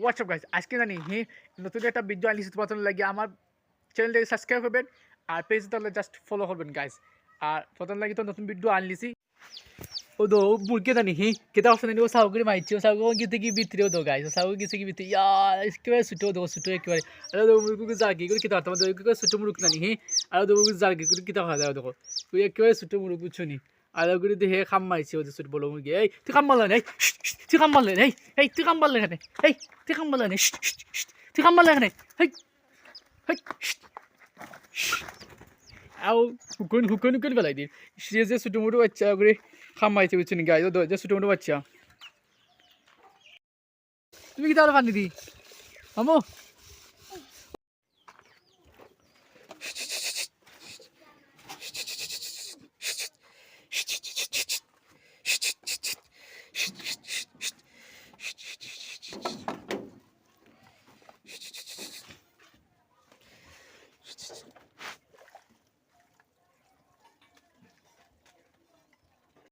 WhatsApp guys আজকে জানি হি নতুন একটা ভিডিও আনলিছি তোমার লাগে আমার চ্যানেলটাকে সাবস্ক্রাইব করবেন আর পেজ তাহলে জাস্ট ফলো করবেন গাইজ আর প্রথম লাগে তো নতুন ভিডিও আনলিছি ও দো মুরগি জানি হি কেতা অপশন জানি ও সাউ করে মাইছি ও সাউ গিয়ে কি ভিতরে ও দো গাইজ ও সাউ গিয়ে কি ভিতরে ইয়া একেবারে ছুটো দো ছুটো একেবারে আর দো মুরগি জাগি করে কেতা তোমার দো ছুটো মুরগি জানি হি আর দো মুরগি জাগি করে কেতা খাওয়া যায় দেখো একেবারে ছুটো মুরগি বুঝছনি আর করে দেখে খাম মাইছি ওদের ছোট বড় মুরগি। এই, তুই খাম মারলেন এই তুই খাম মারলেন এই তুই খাম মারলেন এখানে এই, তুই খাম মারলেন এই তুই খাম মারলেন এখানে এই এই আও, হুকুন হুকুন হুকুন বেলাই দিন সে যে ছোটো মোটো বাচ্চা করে খাম মাইছে বুঝছেন গাই যে ছোটো মোটো বাচ্চা। তুমি কি তাহলে পানি দি? আমো Ч -ч -ч.